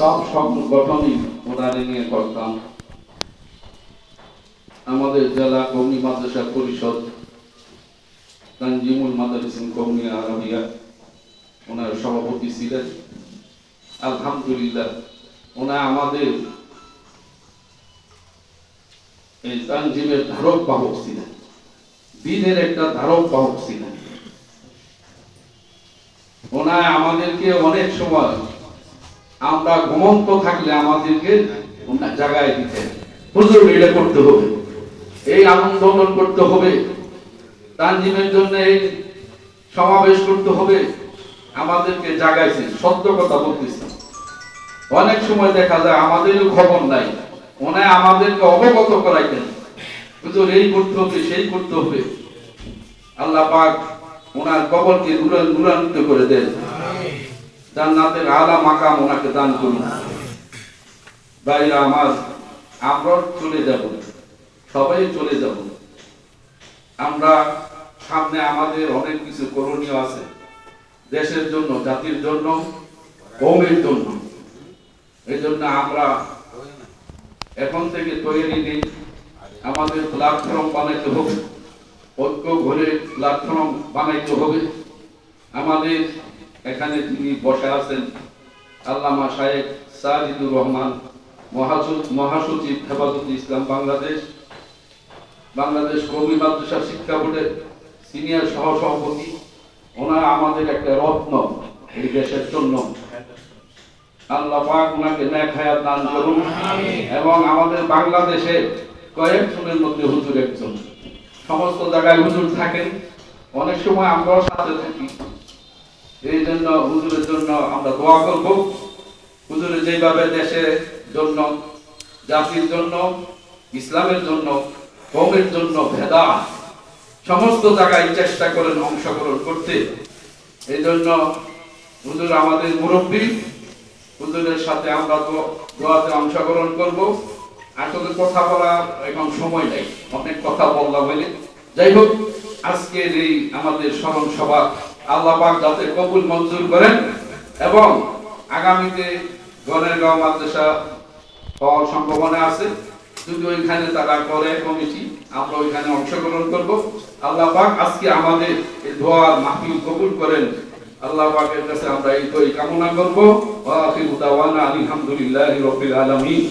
সব সংগঠনই ওনারে নিয়ে করতাম। আমাদের জেলা কৌমি মাদ্রাসা পরিষদ, তানজিমুল মাদারিসিন কৌমি আরবিয়া, ওনার সভাপতি ছিলেন। আলহামদুলিল্লাহ, ওনা আমাদের এই তানজিমের ধারক বাহক ছিলেন। দিনের একটা ধারক বাহক ছিলেন। ওনায় আমাদেরকে অনেক সময় আমরা ঘুমন্ত থাকলে আমাদেরকে ওনার জায়গায় দিতেন হুজুর, এটা করতে হবে। এই আন্দোলন করতে হবে। তানজিমের জন্য এই সমাবেশ করতে হবে। আমাদেরকে জাগাইছেন সত্য কথা বলতেছি। অনেক সময় দেখা যায় আমাদেরও খবর নাই। ওনায় আমাদেরকে অবগত করাইতেন হুজুর, এই করতে হবে, সেই করতে হবে। আল্লাহ পাক ওনার কবরকে নুরান নুরান্বিত করে দেন। জান্নাতের আলা মাকাম ওনাকে দান করুন। ভাইরা আমার আমরা চলে যাব। সবাই চলে যাব। আমরা সামনে আমাদের অনেক কিছু করণীয় আছে। দেশের জন্য, জাতির জন্য কৌমের জন্য। এই জন্য আমরা এখন থেকে তৈরি নেই। আমাদের প্ল্যাটফর্ম বানাইতে হবে। ঐক্য ঘরে প্ল্যাটফর্ম বানাইতে হবে। আমাদের এখানে তিনি বসে আছেন। আল্লামা শায়েক সাজিদুর রহমান মহাসচিব হেফাজত ইসলাম বাংলাদেশ বাংলাদেশ কবি মাদ্রাসা শিক্ষা বোর্ডের সিনিয়র সহ সভাপতি ওনারা আমাদের একটা রত্ন এই দেশের জন্য। আল্লাহ পাক ওনাকে ন্যাক হায়াত দান করুন। এবং আমাদের বাংলাদেশে কয়েকজনের মধ্যে হুজুর একজন। সমস্ত জায়গায় হুজুর থাকেন। অনেক সময় আমরাও সাথে থাকি। এই জন্য হুজুরের জন্য আমরা দোয়া করব। হুজুরের যেভাবে দেশের জন্য, জাতির জন্য, ইসলামের জন্য, কমের জন্য ভেদা, সমস্ত জায়গায় চেষ্টা করেন অংশগ্রহণ করতে। এই জন্য হুজুর আমাদের মুরব্বী, হুজুরের সাথে আমরা দোয়াতে অংশগ্রহণ করব। আসলে কথা বলা এখন সময় নেই, অনেক কথা বললাম বলে যাই হোক, আজকের এই আমাদের স্মরণ সভা আল্লাহ পাক যাতে কবুল মঞ্জুর করেন এবং আগামীতে গণের গাঁও মাদ্রাসা হওয়ার সম্ভাবনা আছে। যদি ওইখানে তারা করে কমিটি, আমরা ওইখানে অংশগ্রহণ করব। আল্লাহ পাক আজকে আমাদের এই দোয়ার মাহফিল কবুল করেন। আল্লাহ পাকের কাছে আমরা এই কামনা করব। আলহামদুলিল্লাহি রাব্বিল আলামিন।